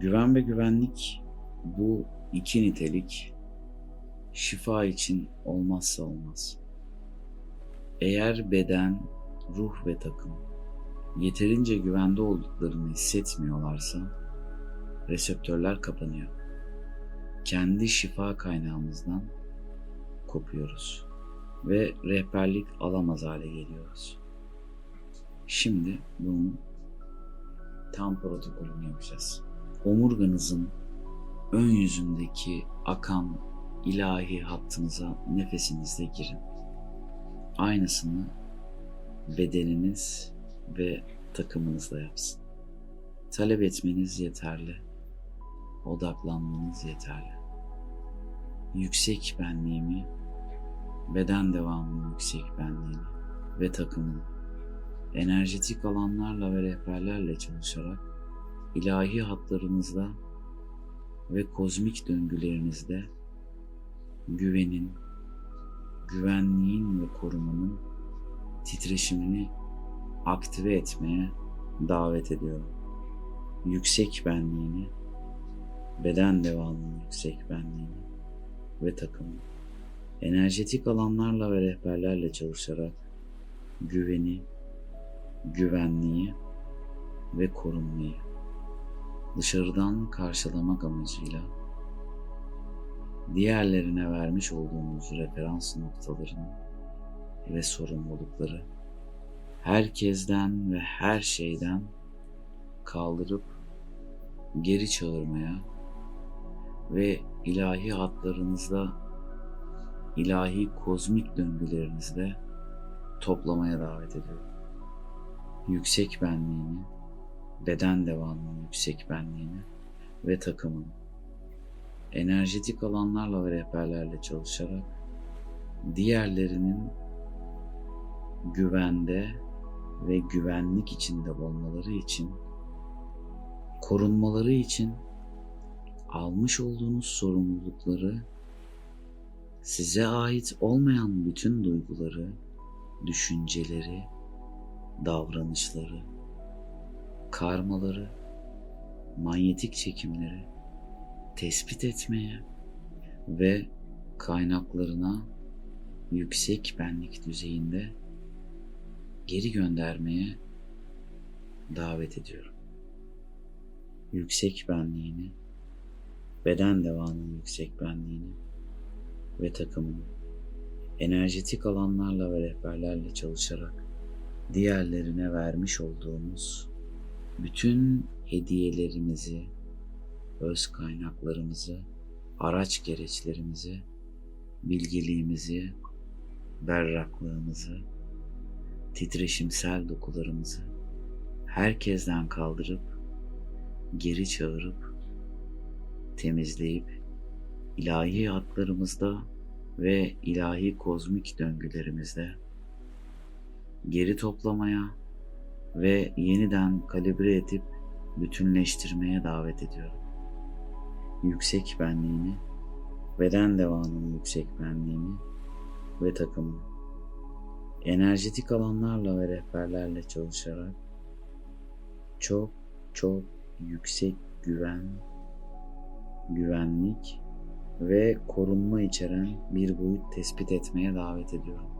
Güven ve güvenlik bu iki nitelik şifa için olmazsa olmaz. Eğer beden, ruh ve takım yeterince güvende olduklarını hissetmiyorlarsa reseptörler kapanıyor. Kendi şifa kaynağımızdan kopuyoruz ve rehberlik alamaz hale geliyoruz. Şimdi bunun tam protokolünü yapacağız. Omurganızın ön yüzündeki akan ilahi hattınıza nefesinizle girin. Aynısını bedeniniz ve takımınızla yapsın. Talep etmeniz yeterli. Odaklanmanız yeterli. Yüksek benliğimi, beden devamının yüksek benliğini ve takımını enerjetik alanlarla ve rehberlerle çalışarak ilahi hatlarınızda ve kozmik döngülerinizde güvenin, güvenliğin ve korumanın titreşimini aktive etmeye davet ediyorum. Yüksek benliğini, beden devamının yüksek benliğini ve takımı enerjetik alanlarla ve rehberlerle çalışarak güveni, güvenliği ve korunmayı dışarıdan karşılamak amacıyla diğerlerine vermiş olduğumuz referans noktalarını ve sorumlulukları herkesten ve her şeyden kaldırıp geri çağırmaya ve ilahi hatlarınızda, ilahi kozmik döngülerinizde toplamaya davet ediyorum. Yüksek benliğini, beden devamının yüksek benliğini ve takımını enerjetik alanlarla ve rehberlerle çalışarak diğerlerinin güvende ve güvenlik içinde olmaları için korunmaları için almış olduğunuz sorumlulukları size ait olmayan bütün duyguları, düşünceleri, davranışları, karmaları, manyetik çekimleri tespit etmeye ve kaynaklarına yüksek benlik düzeyinde geri göndermeye davet ediyorum. Yüksek benliğini, beden devamının yüksek benliğini ve takımını enerjetik alanlarla ve rehberlerle çalışarak diğerlerine vermiş olduğumuz bütün hediyelerimizi, öz kaynaklarımızı, araç gereçlerimizi, bilgiliğimizi, berraklığımızı, titreşimsel dokularımızı herkesten kaldırıp, geri çağırıp, temizleyip, ilahi hatlarımızda ve ilahi kozmik döngülerimizde geri toplamaya ve yeniden kalibre edip bütünleştirmeye davet ediyorum. Yüksek benliğini, beden devamının yüksek benliğini ve takımını enerjetik alanlarla ve rehberlerle çalışarak çok çok yüksek güven, güvenlik ve korunma içeren bir boyut tespit etmeye davet ediyorum.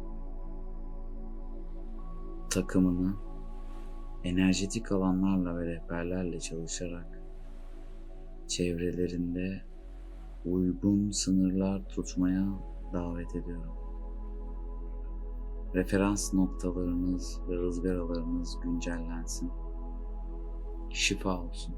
Takımını enerjetik alanlarla ve rehberlerle çalışarak çevrelerinde uygun sınırlar tutmaya davet ediyorum. Referans noktalarınız ve ızgaralarınız güncellensin. Şifa olsun.